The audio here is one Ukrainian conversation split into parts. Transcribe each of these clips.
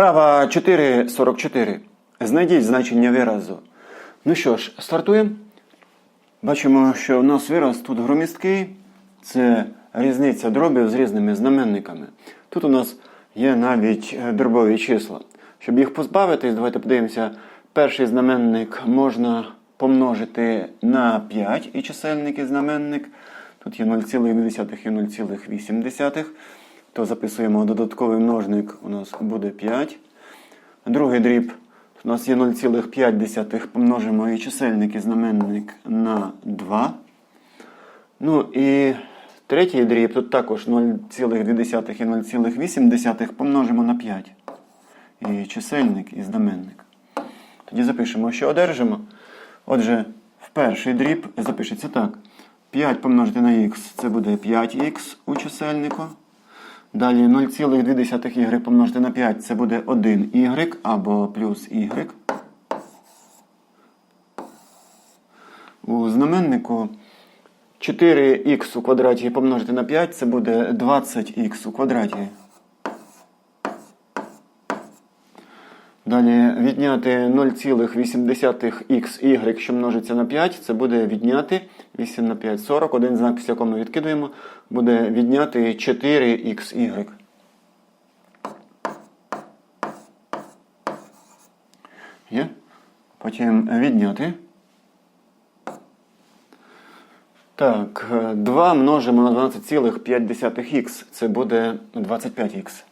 Вправа 4.44. Знайдіть значення виразу. Ну що ж, стартуємо. Бачимо, що в нас вираз тут громісткий. Це різниця дробів з різними знаменниками. Тут у нас є навіть е, дробові числа. Щоб їх позбавитись, давайте подивимося. Перший знаменник можна помножити на 5 і чисельник і знаменник. Тут є 0,2 і 0,8. То записуємо додатковий множник, у нас буде 5. Другий дріб. У нас є 0,5, помножимо і чисельник і знаменник на 2. Ну і третій дріб, тут також 0,2 і 0,8 помножимо на 5. І чисельник і знаменник. Тоді запишемо, що одержимо. Отже, в перший дріб запишеться так. 5 помножити на х це буде 5х у чисельнику. Далі 0,2 y помножити на 5 це буде 1y або плюс y. У знаменнику 4х у квадраті помножити на 5 це буде 20х у квадраті. Далі відняти 0,8xy, що множиться на 5, це буде відняти 8 на 5 40. Один знак, після якого ми відкидуємо, буде відняти 4xy. Є? Потім відняти. Так, 2 множимо на 12,5х. Це буде 25х.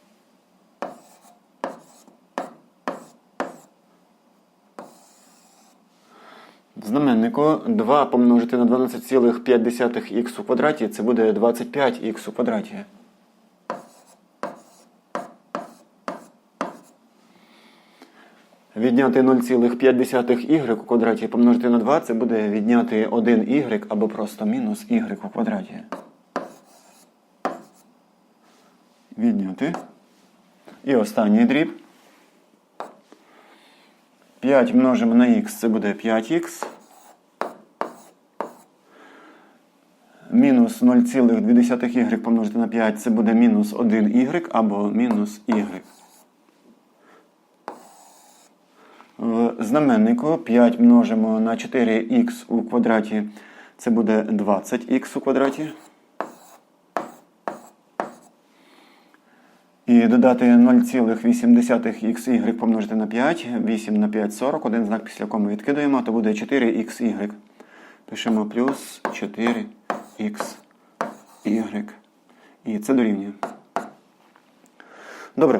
Знаменнику 2 помножити на 12,5х у квадраті це буде 25х у квадраті. Відняти 0,5y у квадраті помножити на 2 це буде відняти 1y або просто мінус y у квадраті. Відняти. І останній дріб. 5 множимо на х, це буде 5х. Мінус 0,2y помножити на 5 це буде мінус 1y або мінус y. В знаменнику 5 множимо на 4х у квадраті, це буде 20х у квадраті. І додати 0,8xy помножити на 5, 8 на 5 40, один знак після ми відкидаємо, то буде 4xy. Пишемо плюс 4xy. І це дорівнює. Добре.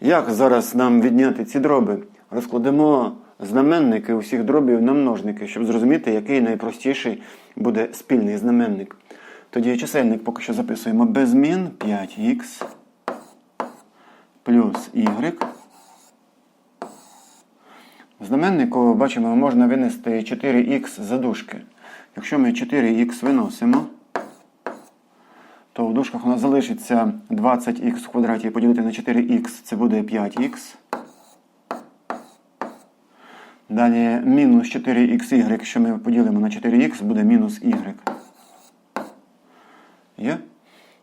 Як зараз нам відняти ці дроби? Розкладемо знаменники усіх дробів на множники, щоб зрозуміти, який найпростіший буде спільний знаменник. Тоді чисельник поки що записуємо без змін 5х плюс y. Знаменнику, бачимо, можна винести 4х за дужки. Якщо ми 4х виносимо, то в дужках у нас залишиться 20х в квадраті поділити на 4х, це буде 5х. Далі мінус 4xy, якщо ми поділимо на 4х, буде мінус y. Є?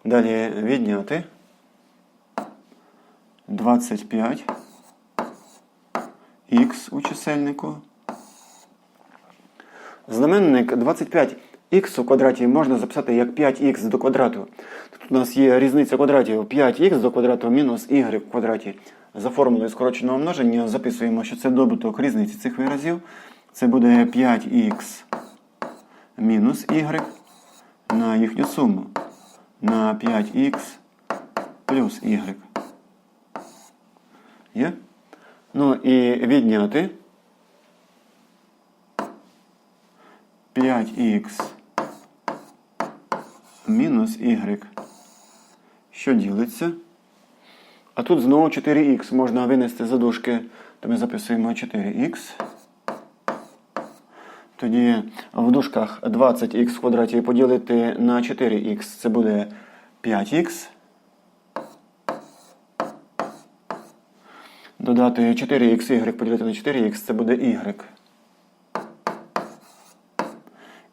Далі відняти. 25 х у чисельнику. Знаменник 25х у квадраті можна записати як 5х до квадрату. Тут у нас є різниця квадратів 5х до квадрату мінус y в квадраті. За формулою скороченого множення записуємо, що це добуток різниці цих виразів. Це буде 5х мінус y на їхню суму на 5х плюс y. Є? Ну і відняти 5х мінус y, що ділиться. А тут знову 4х можна винести за дужки, то ми записуємо 4х. Тоді в дужках 20х в квадраті поділити на 4х це буде 5х. Додати 4xy поділити на 4х це буде y.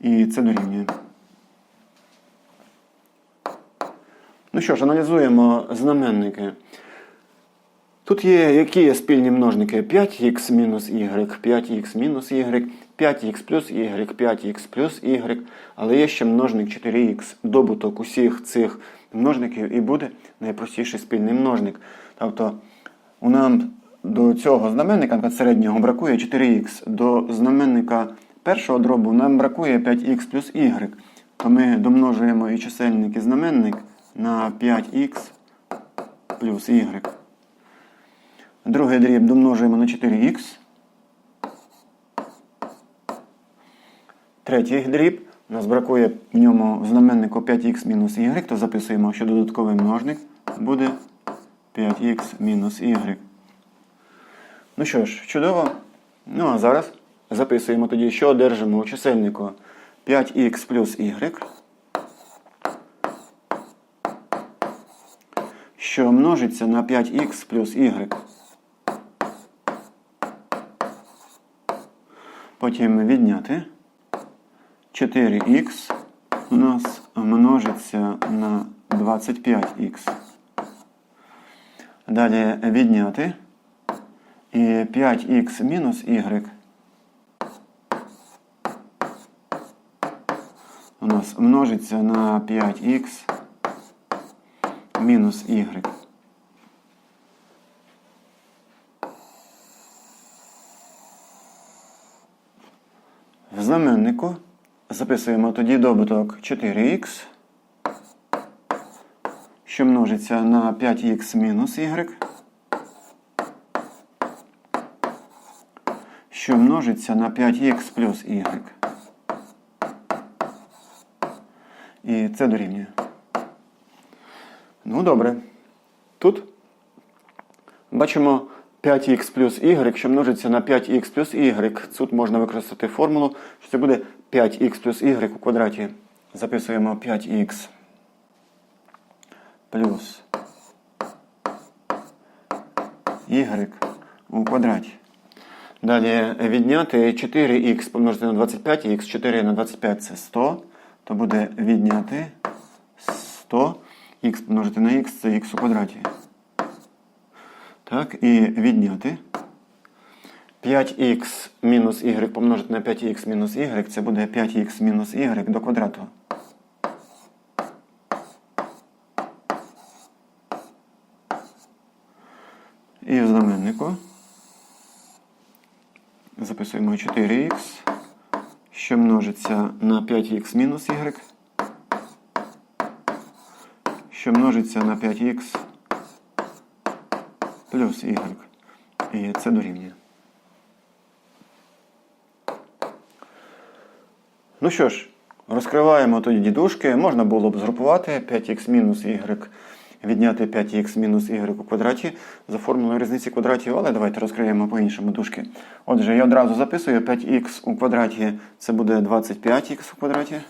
І це дорівнює. Ну що ж, аналізуємо знаменники. Тут є які є спільні множники 5х мінус y, 5х мінус y, 5х плюс y, 5х плюс y, але є ще множник 4х. Добуток усіх цих множників і буде найпростіший спільний множник. Тобто у нам до цього знаменника середнього бракує 4х, до знаменника першого дробу нам бракує 5х плюс y. То ми домножуємо і чисельник, і знаменник на 5х плюс y. Другий дріб домножуємо на 4х. Третій дріб. У нас бракує в ньому знаменнику 5х мінус y, то записуємо, що додатковий множник буде 5х мінус y. Ну що ж, чудово. Ну а зараз записуємо тоді, що одержимо у чисельнику. 5х плюс y, що множиться на 5х плюс y. Потім відняти. 4х у нас множиться на 25х. Далі відняти. І 5х мінус y у нас множиться на 5х мінус y. В знаменнику записуємо тоді добуток 4х, що множиться на 5х мінус y, що множиться на 5х плюс y. І це дорівнює. Ну, добре. Тут бачимо 5х плюс y, що множиться на 5х плюс y. Тут можна використати формулу, що це буде 5х плюс y у квадраті. Записуємо 5х плюс y у квадраті. Далі відняти 4х помножити на 25, х 4 на 25 це 100, то буде відняти 100, х помножити на х це х у квадраті. Так, і відняти 5х мінус y помножити на 5х мінус y, це буде 5х мінус y до квадрату. І в знаменнику записуємо 4х, що множиться на 5х мінус y, що множиться на 5х плюс y. І це дорівнює. Ну що ж, розкриваємо тоді дідушки. Можна було б згрупувати 5х мінус y, відняти 5х мінус у квадраті за формулою різниці квадратів, але давайте розкриємо по-іншому дужки. Отже, я одразу записую 5х у квадраті, це буде 25х у квадраті.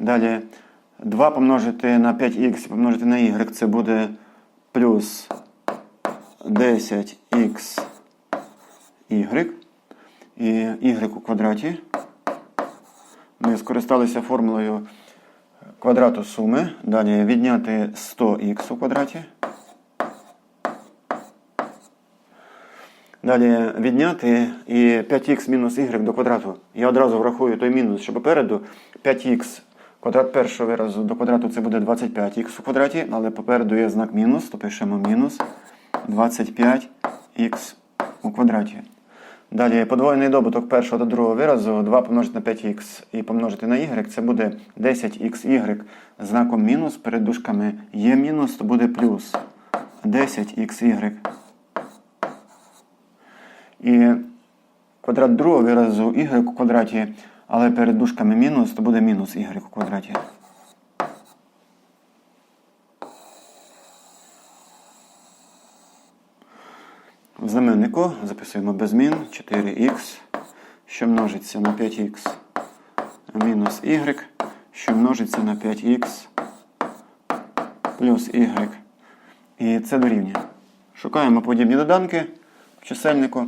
Далі 2 помножити на 5х і помножити на y, це буде плюс 10х y і y у квадраті. Ми скористалися формулою квадрату суми. Далі відняти 100х у квадраті. Далі відняти і 5х мінус y до квадрату. Я одразу врахую той мінус, що попереду 5х квадрат першого виразу до квадрату це буде 25х у квадраті, але попереду є знак мінус, то пишемо мінус 25х у квадраті. Далі подвоєний добуток першого та другого виразу 2 помножити на 5х і помножити на y, це буде 10xy знаком мінус перед дужками є мінус, то буде плюс 10xy. І квадрат другого виразу y у квадраті, але перед дужками мінус, то буде мінус y у квадраті. В знаменнику записуємо без змін 4х, що множиться на 5х мінус y, що множиться на 5х плюс y. І це дорівнює. Шукаємо подібні доданки в чисельнику.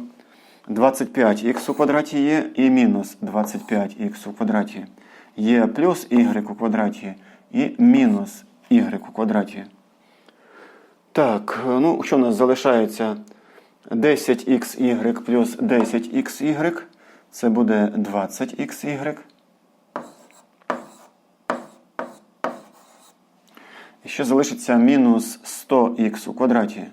25х у квадраті є і мінус 25х у квадраті. Є плюс y у квадраті і мінус y у квадраті. Так, ну що в нас залишається? 10xy плюс 10xy. Це буде 20xy. І ще залишиться мінус 100х у квадраті.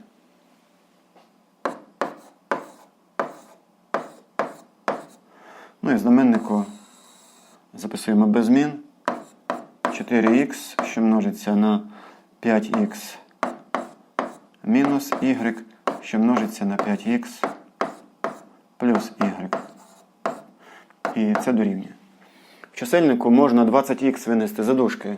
Ну і знаменнику записуємо без змін. 4х, що множиться на 5х мінус y, що множиться на 5х плюс y. І це дорівнює. В чисельнику можна 20х винести за дужки.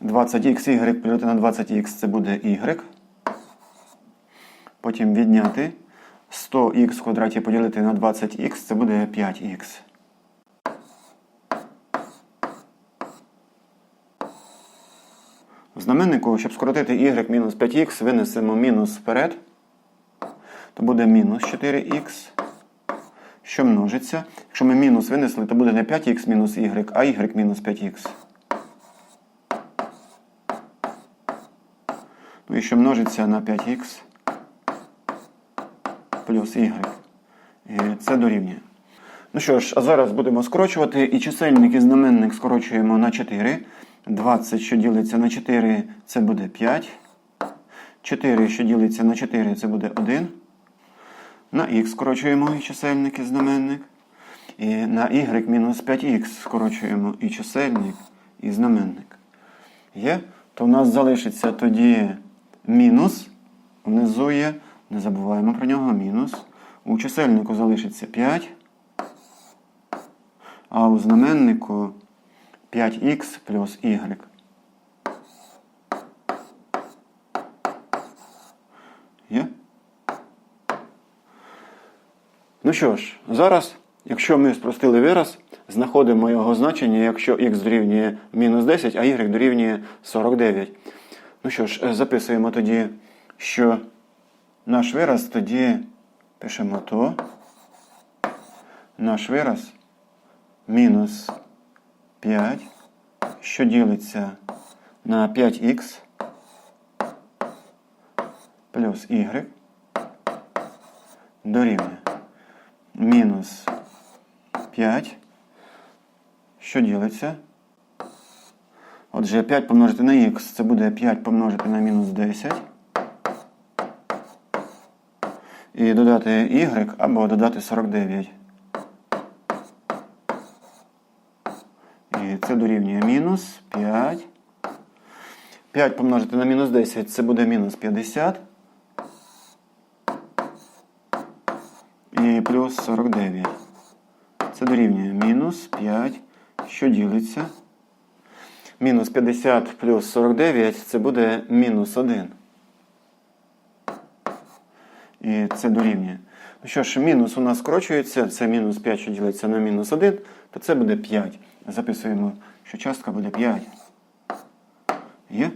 Двадцять х y поділити на 20х це буде y. Потім відняти 100х в квадраті поділити на 20х це буде 5х. Знаменнику, щоб скоротити y мінус 5х, винесемо мінус вперед. То буде мінус 4х, що множиться. Якщо ми мінус винесли, то буде не 5х мінус y, а y мінус 5х. Ну і що множиться на 5х плюс y. Це дорівнює. Ну що ж, а зараз будемо скорочувати. І чисельник і знаменник скорочуємо на 4. 20, що ділиться на 4, це буде 5. 4, що ділиться на 4, це буде 1. На х скорочуємо і чисельник і знаменник. І на y мінус 5х скорочуємо і чисельник, і знаменник. Є? То в нас залишиться тоді мінус. Внизу є. Не забуваємо про нього мінус. У чисельнику залишиться 5. А у знаменнику 5х плюс y. Є? Ну що ж, зараз, якщо ми спростили вираз, знаходимо його значення, якщо х дорівнює мінус 10, а y дорівнює 49. Ну що ж, записуємо тоді, що наш вираз тоді пишемо то. Наш вираз мінус 5, що ділиться на 5х плюс y дорівнює мінус 5, що ділиться. Отже, 5 помножити на х це буде 5 помножити на мінус 10. І додати y або додати 49. І це дорівнює мінус 5. 5 помножити на мінус 10 це буде мінус 50. І плюс 49. Це дорівнює мінус 5, що ділиться. Мінус 50 плюс 49 це буде мінус 1. І це дорівнює. Ну що ж, мінус у нас скорочується, це мінус 5, що ділиться на мінус 1, то це буде 5. Записуємо, що частка буде 5. Є?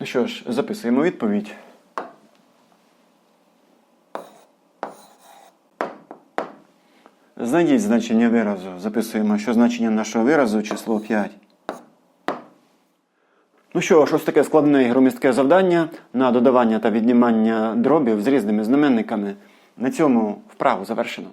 Ну що ж, записуємо відповідь. Знайдіть значення виразу. Записуємо, що значення нашого виразу число 5. Ну що ось таке складне і громістке завдання на додавання та віднімання дробів з різними знаменниками. На цьому вправу завершено.